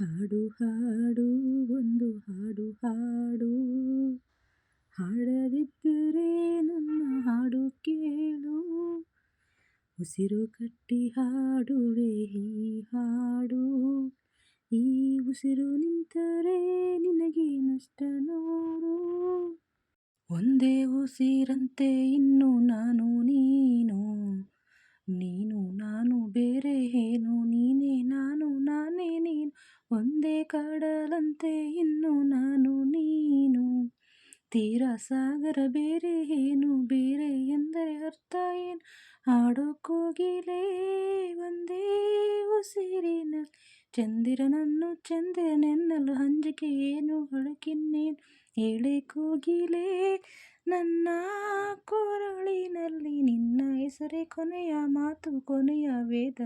ಹಾಡು ಹಾಡು, ಒಂದು ಹಾಡು ಹಾಡು. ಹಾಡದಿದ್ದರೆ ನನ್ನ ಹಾಡು ಕೇಳು. ಉಸಿರು ಕಟ್ಟಿ ಹಾಡುವೆ ಈ ಹಾಡು. ಈ ಉಸಿರು ನಿಂತರೆ ನಿನಗೆ ನಷ್ಟ ನೋಡು ಒಂದೇ ಉಸಿರಂತೆ ಇನ್ನು ನಾನು ನೀನು. ನೀನು ನಾನು ಬೇರೆ, ಏನು ಒಂದೇ ಕಡಲಂತೆ ಇನ್ನು ನಾನು ನೀನು. ತೀರ ಸಾಗರ ಬೇರೆ ಏನು? ಬೇರೆ ಎಂದರೆ ಅರ್ಥ ಏನು? ಹಾಡೋ ಕೋಗಿಲೆ ಒಂದೇ ಉಸಿರಿನ ಚಂದಿರನನ್ನು ಚಂದಿರನೆನ್ನಲು ಹಂಜಿಕೆ ಏನು? ಹೊಳಕಿನ್ನೇನು ಹೇಳೆ ಕೋಗಿಲೆ ನನ್ನ ಕೊರಳಿನಲ್ಲಿ ನಿನ್ನ ಹೆಸರೇ ಕೊನೆಯ ಮಾತು, ಕೊನೆಯ ವೇದ.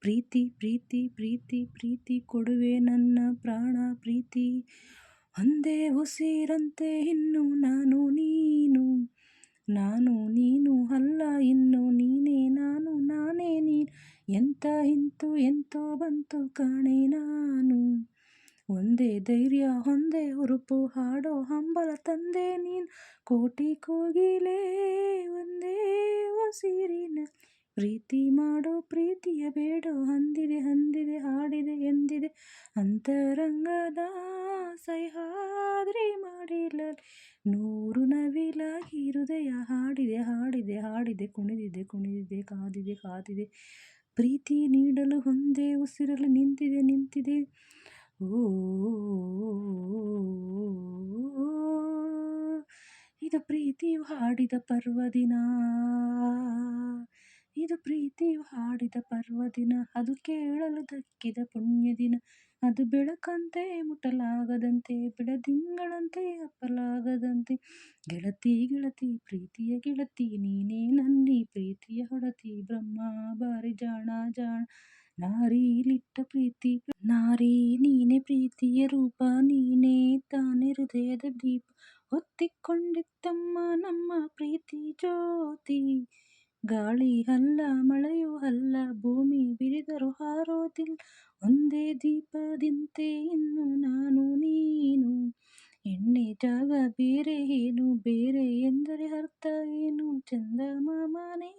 ಪ್ರೀತಿ ಪ್ರೀತಿ ಪ್ರೀತಿ ಪ್ರೀತಿ ಕೊಡುವೆ ನನ್ನ ಪ್ರಾಣ, ಪ್ರೀತಿ. ಒಂದೇ ಉಸಿರಂತೆ ಇನ್ನು ನಾನು ನೀನು. ನಾನು ನೀನು ಅಲ್ಲ, ಇನ್ನು ನೀನೇ ನಾನು, ನಾನೇ ನೀನು. ಎಂತ ಇಂತು, ಎಂತೋ ಬಂತು ಕಾಣೆ ನಾನು. ಒಂದೇ ಧೈರ್ಯ, ಒಂದೇ ಹುರುಪು ಹಾಡೋ ಹಂಬಲ ತಂದೆ ನೀನು. ಕೋಟಿ ಕೋಗಿಲೆ ಒಂದೇ ಉಸಿರಿನ ಪ್ರೀತಿ ಮಾಡೋ ಪ್ರೀತಿಯ ಬೇಡೋ. ಹಂದಿದೆ ಹಂದಿದೆ, ಹಾಡಿದೆ, ಎಂದಿದೆ. ಅಂತರಂಗದ ಸಹ್ಯಾದ್ರಿ ಮಾಡಿಲ್ಲ. ನೂರು ನವಿಲಾಗಿ ಹೃದಯ ಹಾಡಿದೆ ಹಾಡಿದೆ ಹಾಡಿದೆ. ಕುಣಿದಿದೆ ಕುಣಿದಿದೆ, ಕಾದಿದೆ ಕಾದಿದೆ. ಪ್ರೀತಿ ನೀಡಲು ಒಂದೇ ಉಸಿರಲು ನಿಂತಿದೆ ನಿಂತಿದೆ. ಓ ಇದು ಪ್ರೀತಿಯು ಹಾಡಿದ ಪರ್ವದಿನ. ಇದು ಪ್ರೀತಿಯು ಹಾಡಿದ ಪರ್ವದಿನ. ಅದು ಕೇಳಲು ದಕ್ಕಿದ ಪುಣ್ಯ ದಿನ ಅದು ಬೆಳಕಂತೆ ಮುಟ್ಟಲಾಗದಂತೆ, ಬೆಳದಿಂಗಳಂತೆ ಅಪ್ಪಲಾಗದಂತೆ. ಗೆಳತಿ ಗೆಳತಿ, ಪ್ರೀತಿಯ ಗೆಳತಿ, ನೀನೇ ನನ್ನಿ, ಪ್ರೀತಿಯ ಹೊಡತಿ ಬ್ರಹ್ಮ ಬಾರಿ ಜಾಣ ಜಾಣ. ನಾರೀಲಿಟ್ಟ ಪ್ರೀತಿ, ನಾರಿ ನೀನೆ ಪ್ರೀತಿಯ ರೂಪ, ನೀನೇ ತಾನೇ ಹೃದಯದ ದೀಪ. ಹೊತ್ತಿಕೊಂಡಿತ್ತಮ್ಮ ನಮ್ಮ ಪ್ರೀತಿ ಜ್ಯೋತಿ. ಗಾಳಿ ಅಲ್ಲ, ಮಳೆಯೂ ಅಲ್ಲ, ಭೂಮಿ ಬಿರಿದರೂ ಹಾರೋದಿಲ್ಲ. ಒಂದೇ ದೀಪದಿಂತೆ ಇನ್ನು ನಾನು ನೀನು. ಎಣ್ಣೆ ಜಾಗ ಬೇರೆ ಏನು, ಬೇರೆ ಎಂದರೆ ಅರ್ಥ ಏನು? ಚಂದ ಮಾಮನೇ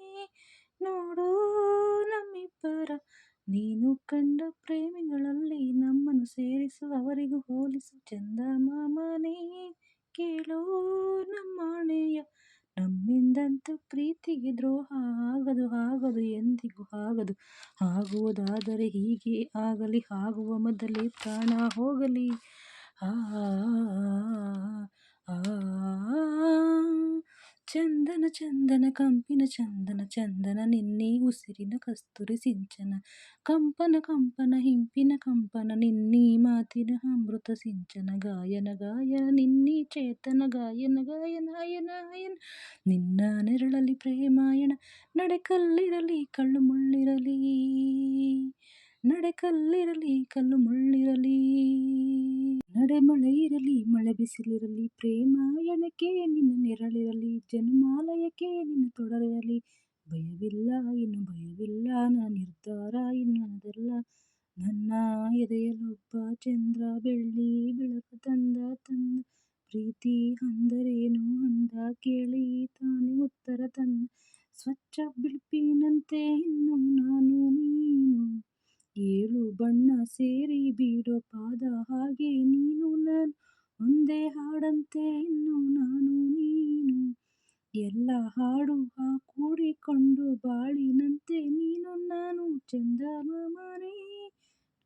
ನೋಡು. ನೀನು ಕಂಡ ಪ್ರೇಮಿಗಳಲ್ಲಿ ನಮ್ಮನ್ನು ಸೇರಿಸು ಅವರಿಗೂ ಹೋಲಿಸು. ಚಂದ ಮಾಮನೇ ಕೇಳೋ ನಮ್ಮಣೆಯ. ನಮ್ಮಿಂದಂತೂ ಪ್ರೀತಿಗೆ ದ್ರೋಹ ಆಗದು ಆಗದು, ಎಂದಿಗೂ ಆಗದು. ಆಗುವುದಾದರೆ ಹೀಗೆ ಆಗಲಿ, ಆಗುವ ಮೊದಲೇ ಪ್ರಾಣ ಹೋಗಲಿ. ಆ. ಚಂದನ ಚಂದನ ಕಂಪಿನ ಚಂದನ ಚಂದನ ನಿನ್ನೆ ಉಸಿರಿನ ಕಸ್ತೂರಿ ಸಿಂಚನ ಕಂಪನ ಕಂಪನ ಹಿಂಪಿನ ಕಂಪನ ನಿನ್ನೀ ಮಾತಿನ ಅಮೃತ ಸಿಂಚನ ಗಾಯನ ಗಾಯನ ನಿನ್ನೀ ಚೇತನ ಗಾಯನ ಗಾಯನ ಹಾಯನ ಹಾಯನ ನಿನ್ನ ನೆರಳಲ್ಲಿ ಪ್ರೇಮಾಯಣ ನಡೆಕಲ್ಲಿರಲಿ ಕಳ್ಳು ಮುಳ್ಳಿರಲಿ ನಡೆಕಲ್ಲಿರಲಿ ಕಲ್ಲು ಮುಳ್ಳಿರಲಿ ನಡೆ ಮಳೆ ಇರಲಿ, ಮಳೆ ಬಿಸಿಲಿರಲಿ ಪ್ರೇಮಾಯಣಕ್ಕೆ ನಿನ್ನ ನೆರಳಿರಲಿ, ಜನ್ಮಾಲಯಕ್ಕೆ ನಿನ್ನ ತೊಡರಿರಲಿ. ಭಯವಿಲ್ಲ, ಇನ್ನು ಭಯವಿಲ್ಲ ನಾ ನಿರ್ಧಾರ ಇನ್ನು ಅದೆಲ್ಲ ನನ್ನ ಎದೆಯಲ್ಲೊಬ್ಬ ಚಂದ್ರ, ಬೆಳ್ಳಿ, ಬೆಳಕು ತಂದ ತಂದ. ಪ್ರೀತಿ ಅಂದರೇನು ಅಂದ ಕೇಳಿ ತಾನೇ ಉತ್ತರ ತಂದ. ಸ್ವಚ್ಛ ಬಿಳುಪಿನಂತೆ ಇನ್ನು ಸೇರಿ ಬಿಡೋ ಪಾದ ಹಾಗೆ ನೀನು ನಾನು ಒಂದೇ ಹಾಡಂತೆ, ಇನ್ನು ನಾನು ನೀನು ಎಲ್ಲ ಹಾಡು ಕೂಡಿಕೊಂಡು ಬಾಳಿನಂತೆ, ನೀನು ನಾನು ಚಂದ ಮಾಮನೇ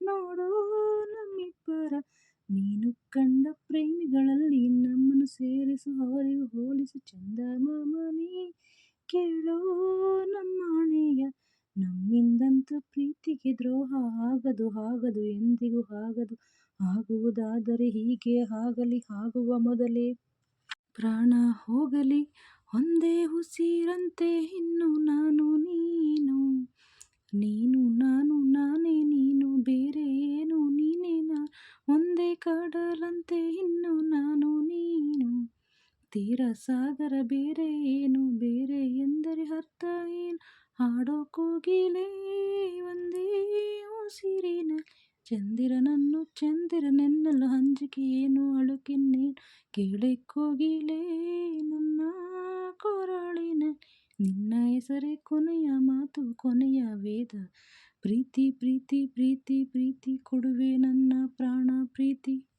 ನೋಡು ನಮ್ಮಿಬ್ಬರ, ನೀನು ಕಂಡ ಪ್ರೇಮಿಗಳಲ್ಲಿ ನಮ್ಮನ್ನು ಸೇರಿಸು ಅವರಿಗೂ ಹೋಲಿಸು ಚಂದ ಮಾಮನೇ ಕೇಳೋ ನಮ್ಮನೆಯ ನಮ್ಮಿಂದಂತೂ ಪ್ರೀತಿಗೆ ದ್ರೋಹ ಆಗದು ಆಗದು, ಎಂದಿಗೂ ಆಗದು, ಆಗುವುದಾದರೆ ಹೀಗೆ ಆಗಲಿ, ಆಗುವ ಮೊದಲೇ. ಪ್ರಾಣ ಹೋಗಲಿ, ಒಂದೇ ಉಸಿರಂತೆ, ಇನ್ನು ನಾನು ನೀನು ನೀನು, ನಾನು, ನಾನೇ, ನೀನು ಬೇರೆ ಏನು ನೀನೇ ನಾನು ಒಂದೇ ಕಡಲಂತೆ, ಇನ್ನು ನಾನು ನೀನು. ತೀರ ಸಾಗರ ಬೇರೆ ಏನು, ಬೇರೆ ಎಂದರೆ ಅರ್ಥ ಏನು? ಹಾಡೋ ಕೋಗಿಲೆ ಒಂದೇ ಉಸಿರಿನ ಚಂದಿರನನ್ನು ಚಂದಿರನೆನ್ನಲು ಅಂಜಿಕೆ ಏನು ಅಳುಕಿನ್ನೇನು? ಕೇಳೆ ಕೋಗಿಲೆ, ನನ್ನ ಕೊರಳಿನಲ್ಲಿ ನಿನ್ನ ಹೆಸರೇ ಕೊನೆಯ ಮಾತು, ಕೊನೆಯ ವೇದ. ಪ್ರೀತಿ ಪ್ರೀತಿ ಪ್ರೀತಿ ಪ್ರೀತಿ ಕೊಡುವೆ ನನ್ನ ಪ್ರಾಣ ಪ್ರೀತಿ.